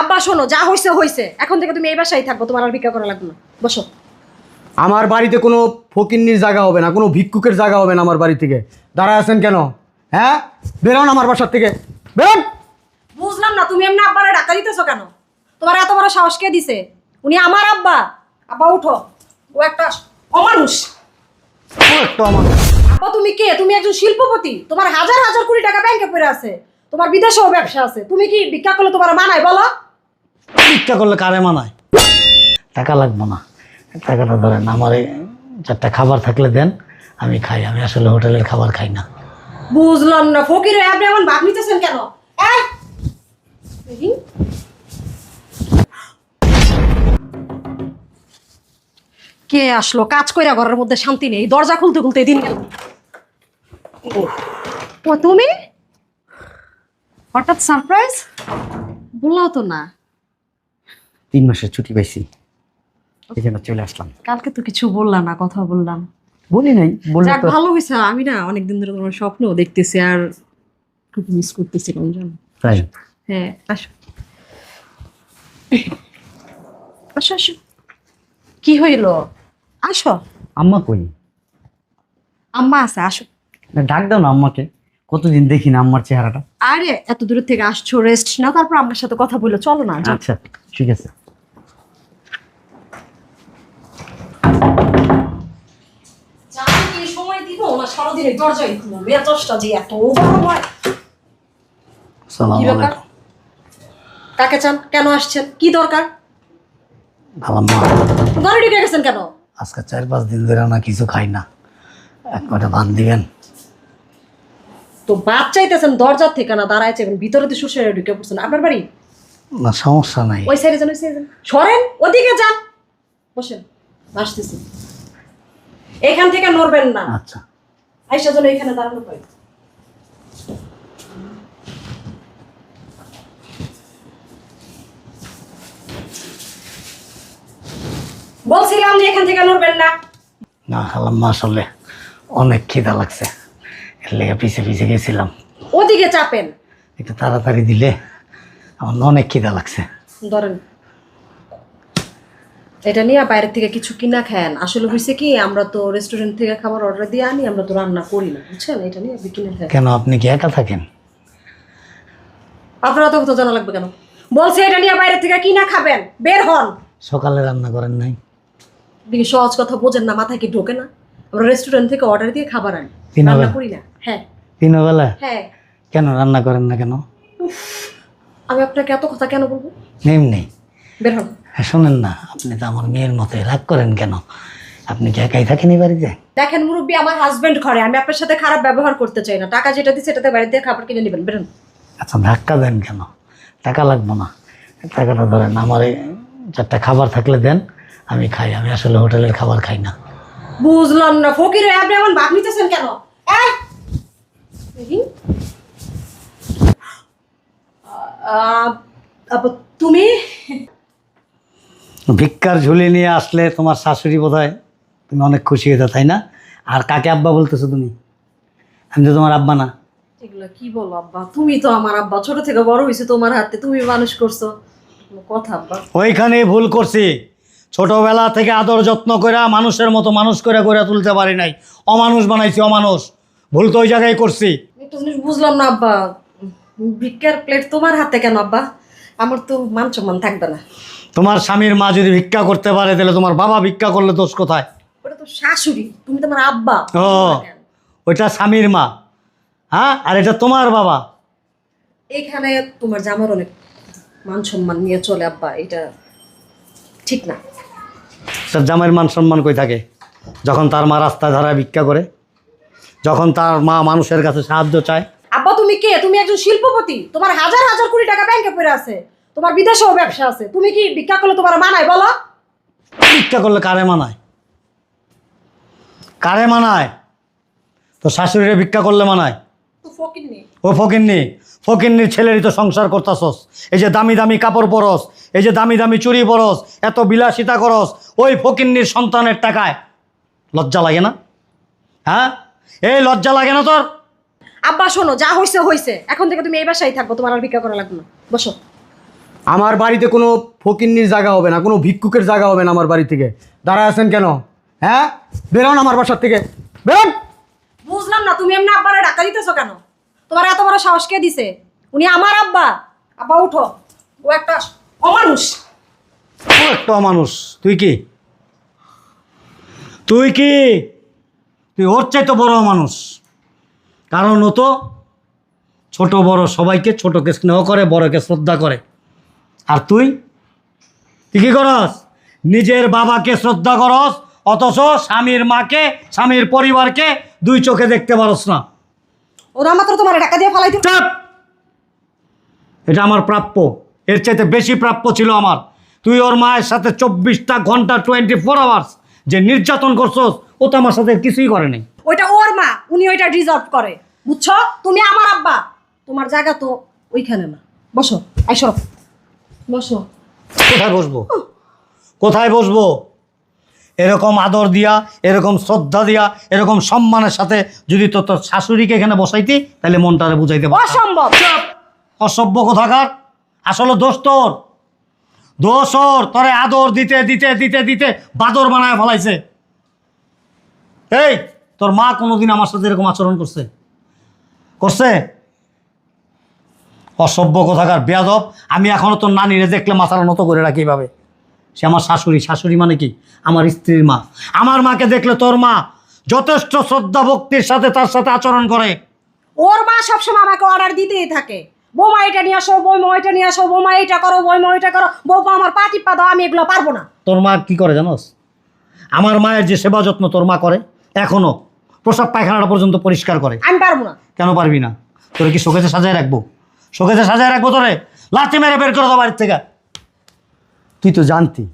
আব্বা শোনো যা হইছে হইছে। এখন থেকে তুমি এই বাসায় থাকব তোমার আর ভিক্ষা করা লাগবে না। বসো। আমার বাড়িতে কোনো ফকিন্নির জায়গা হবে না কোনো ভিক্ষুকের জায়গা হবে না আমার বাড়ি থেকে। দাঁড়ায় আছেন কেন? হ্যাঁ? বেরোন আমার বাসার থেকে। বেরোন! বুঝলাম না তুমি এমনি আব্বারে ডাকা দিতেছো কেন? তোমার এত বড় সাহস কে দিছে? উনি আমার আব্বা। আব্বা উঠো। ও একটা অমানুষ। ও একটু আমার আব্বা তুমি কে? তুমি একজন শিল্পপতি। তোমার হাজার হাজার কোটি টাকা ব্যাংকে পড়ে আছে। তোমার বিদেশেও ব্যবসা আছে। তুমি কি ভিক্ষা করলে তোমার মানায় বলো? ভিক্ষা করলে কারে মানায়? টাকা লাগবো না। টাকাটা ধরেন আমার এই চারটা খাবার থাকলে দেন আমি খাই। আমি আসলে হোটেলের খাবার খাই না। বুঝলাম না ফকির আপনি এমন ভাব নিতেছেন কেন? কে আসলো? কাজ কইরা ঘরের মধ্যে শান্তি নেই। দরজা খুলতে খুলতে দিন গেল। ও তুমি? হঠাৎ সারপ্রাইজ? বললাও তো না। তিন মাসের ছুটি পাইছি। এই জন্য চলে আসলাম। কালকে তো কিছু বললাম না কথা বললাম। বলি নাই বললে যাক ভালো হয়েছে আমি না অনেকদিন ধরে তোমার স্বপ্ন দেখতেছি আর খুব মিস করতেছিলাম জানো? তাই? হ্যাঁ আসো। আসো আসো। কি হইল? আসো। আম্মা কই? আম্মা আছে আসো। না, ডাক দাও না আম্মাকে। কতদিন দেখি না আম্মার চেহারাটা। আরে এত দূর থেকে আসছো রেস্ট না তারপর আমার সাথে কথা বলে চলো না আচ্ছা ঠিক আছে। সারাদিন এই দরজায় খুলো মেজাজটা যে এত গরম হয়। কি ব্যাপার? কাকে চান? কেন আসছেন? কি দরকার? ভালো মা। ঘরে ঢুকে গেছেন কেন? আজকে চার পাঁচ দিন ধরে না কিছু খাই না। এক কটা ভাত দিবেন। তো চাইতেছেন দরজার থেকে না দাঁড়ায় চাইবেন ভিতরে তো শ্বশুরে ঢুকে পড়ছেন। আপনার বাড়ি? না সমস্যা নাই। ওই সাইডে যান ওই সাইডে যান। সরেন ওদিকে যান। বসেন আসতেছি এখান থেকে নড়বেন না। আচ্ছা। আইসা যেন এখানে দাঁড়ানো পাই বলছিলাম যে এখান থেকে নড়বেন না। না খালাম্মা আসলে অনেক খিদা লাগছে। এর লেগে পিছে পিছে গেছিলাম। ওদিকে চাপেন। একটু তাড়াতাড়ি দিলে আমার অনেক খিদা লাগছে। ধরেন। এটা নিয়ে বাইরের থেকে কিছু কিনা খান আসলে হয়েছে কি আমরা তো রেস্টুরেন্ট থেকে খাবার অর্ডার দিয়ে আনি আমরা তো রান্না করি না বুঝছেন? এটা নিয়ে আপনি কিনে খান কেন আপনি কি একা থাকেন? আপনারা তো কথা জানা লাগবে কেন? বলছে এটা নিয়ে বাইরে থেকে কিনা খাবেন বের হন। সকালে রান্না করেন নাই। দিকে সহজ কথা বোঝেন না মাথায় কি ঢোকে না? আমরা রেস্টুরেন্ট থেকে অর্ডার দিয়ে খাবার আনি তিন রান্না বেলা? করি না হ্যাঁ। দিনের বেলা হ্যাঁ। কেন রান্না করেন না কেন? আমি আপনাকে এত কথা কেন বলব? এমনি বের হন। হ্যাঁ শোনেন না আপনি তো আমার মেয়ের মতোই রাগ করেন কেন? আপনি কি একাই থাকেন এই বাড়িতে? দেখেন মুরব্বী আমার হাজবেন্ড ঘরে আমি আপনার সাথে খারাপ ব্যবহার করতে চাই না। টাকা যেটা দিচ্ছে সেটাতে বাড়ি দিয়ে খাবার কিনে নেবেন বেরোন। আচ্ছা ধাক্কা দেন কেন? টাকা লাগবো না। টাকাটা ধরেন আমার এই চারটা খাবার থাকলে দেন আমি খাই। আমি আসলে হোটেলের খাবার খাই না। বুঝলাম না ফকির আপনি এমন ভাব নিতেছেন কেন? তুমি? ভিক্ষার ঝুলি নিয়ে আসলে তোমার শাশুড়ি বোধ হয় তুমি অনেক খুশি হইতে তাই না? আর কাকে আব্বা বলতেছো তুমি? আমি তো তোমার আব্বা না। এগুলো কি বলো আব্বা? তুমি তো আমার আব্বা। ছোট থেকে বড় হয়েছে তোমার হাতে। তুমি মানুষ করছ। কথা আব্বা। ওইখানে ভুল করছি। ছোটবেলা থেকে আদর যত্ন করে মানুষের মতো মানুষ করে করে তুলতে পারি নাই। অমানুষ বানাইছি অমানুষ। ভুল তো ওই জায়গায় করছি। একটা জিনিস বুঝলাম না আব্বা। ভিক্ষার প্লেট তোমার হাতে কেন আব্বা? আমার তো মান সম্মান থাকবে না। তোমার স্বামীর মা যদি ভিক্ষা করতে পারে তাহলে তোমার বাবা ভিক্ষা করলে দোষ কোথায়? ওটা তো শাশুড়ি তুমি তোমার আব্বা। ও ওইটা স্বামীর মা। হ্যাঁ আর এটা তোমার বাবা। এখানে তোমার জামার অনেক মান সম্মান নিয়ে চলে আব্বা এটা ঠিক না। তার জামাইয়ের মান সম্মান কই থাকে? যখন তার মা রাস্তায় ধারায় ভিক্ষা করে যখন তার মা মানুষের কাছে সাহায্য চায়। আব্বা তুমি কে? তুমি একজন শিল্পপতি। তোমার হাজার হাজার কোটি টাকা ব্যাংকে পড়ে আছে। তোমার বিদেশেও ব্যবসা আছে। তুমি কি ভিক্ষা করলে তোমার মানায় বলো? ভিক্ষা করলে কারে মানায়? কারে মানায়? তো শাশুড়িরে ভিক্ষা করলে মানায়? ও ফকিন্নি ফকিন্নির ছেলেরই তো সংসার করতাছস। এই যে দামি দামি কাপড় পরস এই যে দামি দামি চুরি পরস এত বিলাসিতা করস ওই ফকিন্নির সন্তানের টাকায় লজ্জা লাগে না? হ্যাঁ? এই লজ্জা লাগে না তোর? আব্বা শোনো যা হইছে হইছে। এখন থেকে তুমি এই বাসায় থাকব তোমার আর ভিক্ষা করা লাগবে না। বসো। আমার বাড়িতে কোনো ফকিন্নির জায়গা হবে না কোনো ভিক্ষুকের জায়গা হবে না আমার বাড়ি থেকে। দাঁড়ায় আছেন কেন? হ্যাঁ? বেরোন আমার বাসার থেকে। বেরোন! বুঝলাম না তুমি এমনি আব্বারে ধাক্কা দিতেছো কেন? তোমার এত বড় সাহস কে দিছে? উনি আমার আব্বা। আব্বা উঠো। ও একটা অমানুষ। ও একটা অমানুষ। তুই কি? তুই কি? তুই ওর চাইতে বড় মানুষ কারণ ও তো ছোট বড় সবাইকে ছোটকে স্নেহ করে বড়কে শ্রদ্ধা করে। আর তুই? তুই কি করস। নিজের বাবাকে শ্রদ্ধা করস অথচ স্বামীর মাকে স্বামীর পরিবারকে দুই চোখে দেখতে পারস না। ওরা মাত্র তোমার টাকা দিয়ে ফালাই চাপ! এটা আমার প্রাপ্য। এর চাইতে বেশি প্রাপ্য ছিল আমার। তুই ওর মায়ের সাথে চব্বিশটা ঘণ্টা টোয়েন্টি ফোর আওয়ার্স যে নির্যাতন করছস ও তো আমার সাথে কিছুই করে নাই। ওইটা ওর মা উনি ওইটা ডিজার্ভ করে। বুঝছ? তুমি আমার আব্বা। তোমার জায়গা তো ওইখানে না। বসো আইসো বসো। কোথায় বসবো? কোথায় বসবো? এরকম আদর দিয়া এরকম শ্রদ্ধা দিয়া এরকম সম্মানের সাথে যদি তো তোর শাশুড়িকে এখানে বসাইতি তাহলে মনটারে বুঝাইতে অসম্ভব। অসভ্য কোথাকার? আসলে দোষ তোর। দোষ ওর। তোরে আদর দিতে দিতে দিতে দিতে বাদর বানায় ফেলাইছে। এই তোর মা কোনোদিন আমার সাথে এরকম আচরণ করছে? করছে? অসভ্য কোথাকার বেয়াদব আমি এখনও তোর নানিরে দেখলে মাথার নত করে রাখি ভাবে সে আমার শাশুড়ি। শাশুড়ি মানে কি? আমার স্ত্রীর মা। আমার মাকে দেখলে তোর মা যথেষ্ট শ্রদ্ধা ভক্তির সাথে তার সাথে আচরণ করে। ওর মা সবসময় আমাকে অর্ডার দিতেই থাকে। বৌমা এটা নিয়ে আসো বৌমা ওইটা নিয়ে আসো বৌমা এটা করো বৌমা ওইটা করো। বৌমা আমার পা টিপা দাও আমি এগুলো পারব না। তোর মা কি করে জানোস? আমার মায়ের যে সেবা যত্ন তোর মা করে এখনও প্রসাব পায়খানাটা পর্যন্ত পরিষ্কার করে। আমি পারব না। কেন পারবি না? তোরে কি শোকেতে সাজায় রাখব? শোকেতে সাজায় রাখব তোরে। লাথি মেরে বের করে দাও বাড়ির থেকে। তুই তো জানতি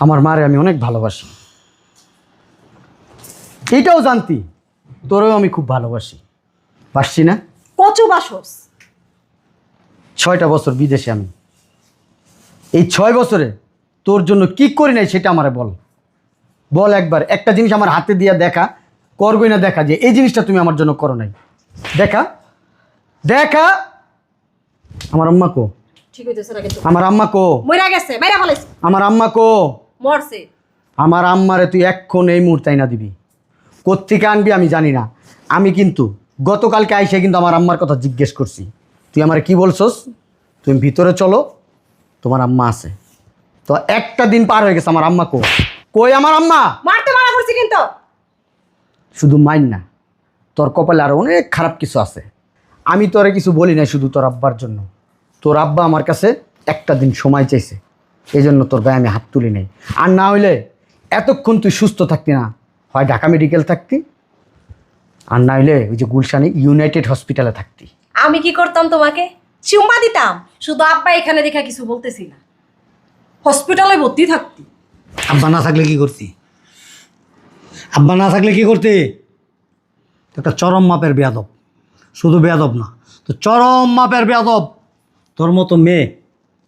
আমার মারে আমি অনেক ভালোবাসি। এইটাও জানতি তোরেও আমি খুব ভালোবাসি। বাসছি না? কচু বাসস। ছয়টা বছর বিদেশে আমি। এই ছয় বছরে তোর জন্য কি করি নাই সেটা আমারে বল। বল একবার একটা জিনিস আমার হাতে দিয়া দেখা করবই না দেখা যে এই জিনিসটা তুমি আমার জন্য করো নাই। দেখা। দেখা। আমার আম্মা কো। ঠিক হইতেছে না কিন্তু আমার আম্মা কো। মইরা গেছে বাইরে ফেলাইছে। আমার আম্মা কো। মরছে। আমার আম্মারে তুই এক্ষণ এই মুহূর্তে না দিবি। কোত্থেকে আনবি আমি জানি না। আমি কিন্তু গতকালকে আইসে কিন্তু আমার আম্মার কথা জিজ্ঞেস করছি। তুই আমার কি বলছস? তুমি ভিতরে চলো তোমার আম্মা আছে। তো একটা দিন পার হয়ে গেছে আমার আম্মা কো। কই আমার আম্মা? মারতে মানা করছি কিন্তু। শুধু মাইন না তোর কপালে আরও অনেক খারাপ কিছু আছে। আমি তোরে কিছু বলি না শুধু তোর আব্বার জন্য। তোর আব্বা আমার কাছে একটা দিন সময় চাইছে। এই জন্য তোর গায়ে আমি হাত তুলি নাই। আর না হইলে এতক্ষণ তুই সুস্থ থাকতি না। হয় ঢাকা মেডিকেল থাকতি আর না হইলে ওই যে গুলশানে ইউনাইটেড হসপিটালে থাকতি। আমি কি করতাম তোমাকে? চুম্বা দিতাম। শুধু আব্বা এখানে দেখা কিছু বলতেছি না। হসপিটালে ভর্তি থাকতি। আব্বা না থাকলে কি করতি? আব্বা না থাকলে কি করতি? একটা চরম মাপের বেয়াদব। শুধু বেয়াদব না তো চরম মাপের বেয়াদব। তোর মতো মেয়ে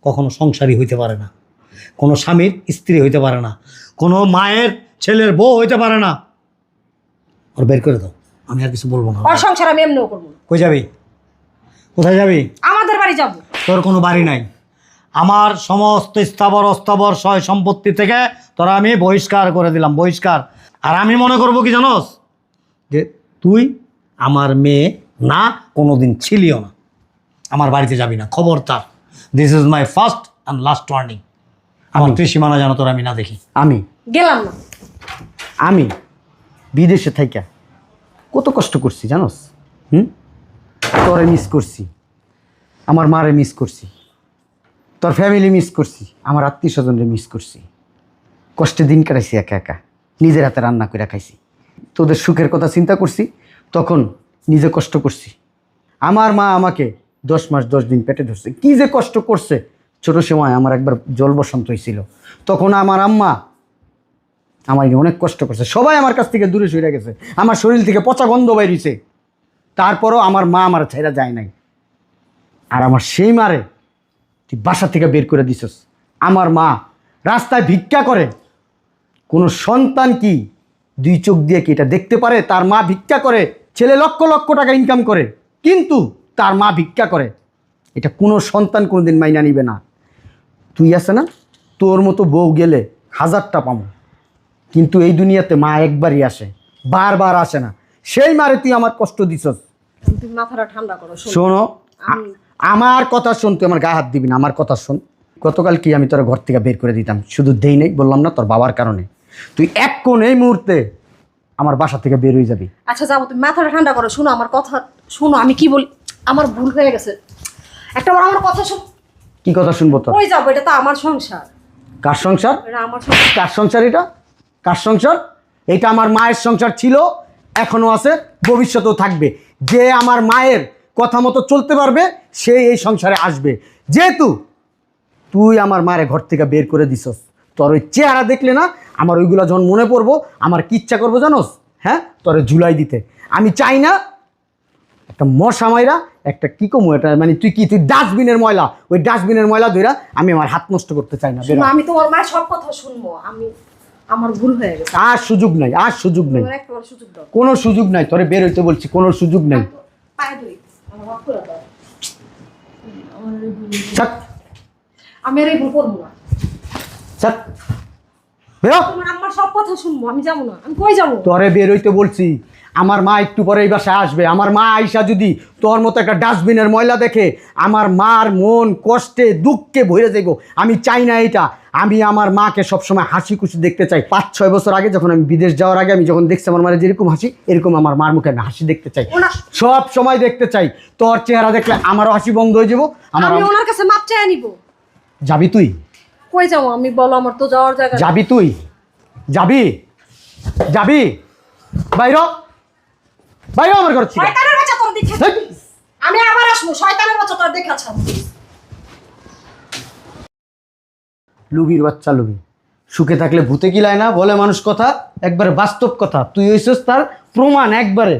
কখনো সংসারী হইতে পারে না কোনো স্বামীর স্ত্রী হইতে পারে না কোনো মায়ের ছেলের বউ হইতে পারে না। ওর বের করে দাও আমি আর কিছু বলব না। ওর সংসার আমি এমনিও করব না। কই যাবি? কোথায় যাবি? আমাদের বাড়ি যাব। তোর কোনো বাড়ি নাই। আমার সমস্ত স্থাবর অস্থাবর সয় সম্পত্তি থেকে তোরা আমি বহিষ্কার করে দিলাম বহিষ্কার। আর আমি মনে করব কি জানোস? যে তুই আমার মেয়ে না কোনো দিন ছিলিও না। আমার বাড়িতে যাবি না খবরদার। This is my first and last warning আমার ত্রিসীমানা যেন তোর আমি না দেখি। আমি। গেলাম না। আমি বিদেশে থাইকা কত কষ্ট করছি জানোস? হুম? তোরে মিস করছি। আমার মারে মিস করছি। তোর ফ্যামিলি মিস করছি। আমার আত্মীয় স্বজনরে মিস করছি। কষ্টে দিন কাটাইছি একা একা। নিজের হাতে রান্না করে খাইছি। তোদের সুখের কথা চিন্তা করছি তখন নিজে কষ্ট করছি। আমার মা আমাকে দশ মাস, দশ দিন পেটে ধরছে। কি যে কষ্ট করছে। ছোট সময় আমার একবার জল বসন্ত হয়েছিল তখন আমার আম্মা আমার অনেক কষ্ট করছে। সবাই আমার কাছ থেকে দূরে সরে গেছে। আমার শরীর থেকে পচা গন্ধ বাইরিছে তারপরও আমার মা আমার ছেড়া যায় নাই। আর আমার সেই মারে তুই বাসা থেকে বের করে দিছস। আমার মা রাস্তায় ভিক্ষা করে। কোনো সন্তান কি দুই চোখ দিয়ে কি এটা দেখতে পারে? তার মা ভিক্ষা করে। ছেলে লক্ষ লক্ষ টাকা ইনকাম করে কিন্তু তার মা ভিক্ষা করে। এটা কোনো সন্তান কোনোদিন মাইনা নিবে না। তুই আছে না? তোর মতো বউ গেলে হাজারটা পাবো। কিন্তু এই দুনিয়াতে মা একবারই আসে বারবার আসে না। সেই মারে তুই আমার কষ্ট দিছস। মাথাটা ঠান্ডা করো শোনো। আমার কথা শোন তুই আমার গায়ে হাত দিবি না আমার কথা শোন। গতকাল কি আমি তোর ঘর থেকে বের করে দিতাম? শুধু দেই নেই বললাম না তোর বাবার কারণে। তুই এক কোন এই মুহূর্তে আমার বাসা থেকে বের হয়ে যাবি। আচ্ছা যাব তুমি মাথাটা ঠান্ডা করো শোনো আমার কথা শোনো আমি কি বলি আমার ভুল হয়ে গেছে। একটা বার আমার কথা শোন। কি কথা শুনব তো ওই যাব এটা তো আমার সংসার। কার সংসার? এটা আমার সংসার। কার সংসার এটা? কার সংসার? এটা আমার মায়ের সংসার ছিল এখনও আছে ভবিষ্যতেও থাকবে। যে আমার মায়ের কথা মতো চলতে পারবে সে এই সংসারে আসবে। যেহেতু তুই আমার মায়ের ঘর থেকে বের করে দিছস তোর ওই চেহারা দেখলে না আমার ওইগুলো যখন মনে পড়ব আমার কি ইচ্ছা করব জানোস? হ্যাঁ? তোরে জুলাই দিতে। আমি চাই না একটা মশা ময়রা একটা কি কমু এটা? মানে তুই কি তুই ডাস্টবিনের ময়লা? ওই ডাস্টবিনের ময়লা ধইরা আমি আমার হাত নষ্ট করতে চাই না। আমি তোমার মায়ের সব কথা শুনব। আমি আমার ভুল হয়ে গেছে। আর সুযোগ নাই আর সুযোগ নাই। কোনো সুযোগ নাই তোরে বের হইতে বলছি কোনো সুযোগ নাই। ধরি আমি আর এই ভুল করব না। বেরো। তোমার আমার সব কথা শুনব আমি যাব না। আমি কই যাব? তোরে বের হইতে বলছি আমার মা একটু পরে এই বাসায় আসবে। আমার মা আইসা যদি তোর মতো একটা ডাস্টবিনের ময়লা দেখে আমার মার মন কষ্টে দুঃখে ভরে যাইব আমি চাই না এটা। আমি আমার মাকে সবসময় হাসি খুশি দেখতে চাই। পাঁচ ছয় বছর আগে যখন আমি বিদেশ যাওয়ার আগে আমি যখন দেখছি আমার মায়ের যেরকম হাসি এরকম আমার মার মুখে আমি হাসি দেখতে চাই। সব সময় দেখতে চাই। তোর চেহারা দেখলে আমারও হাসি বন্ধ হয়ে যাব আমার ওনার কাছে মাপ চাই নিব। যাবি তুই? কই যাব? আমি বলো আমার তো যাওয়ার জায়গা যাবি তুই? যাবি? যাবি? বাইর। বাইর আমার ঘর থেকে। শয়তানের বাচ্চা তোর দেখে আমি আবার আসব শয়তানের বাচ্চা তোর দেখে আছো লুবির বাচ্চা লুবি। সুখে থাকলে ভূতে কিলায় না বলে মানুষ কথা একবারে বাস্তব কথা। তুই হইছিস তার প্রমাণ একবারে।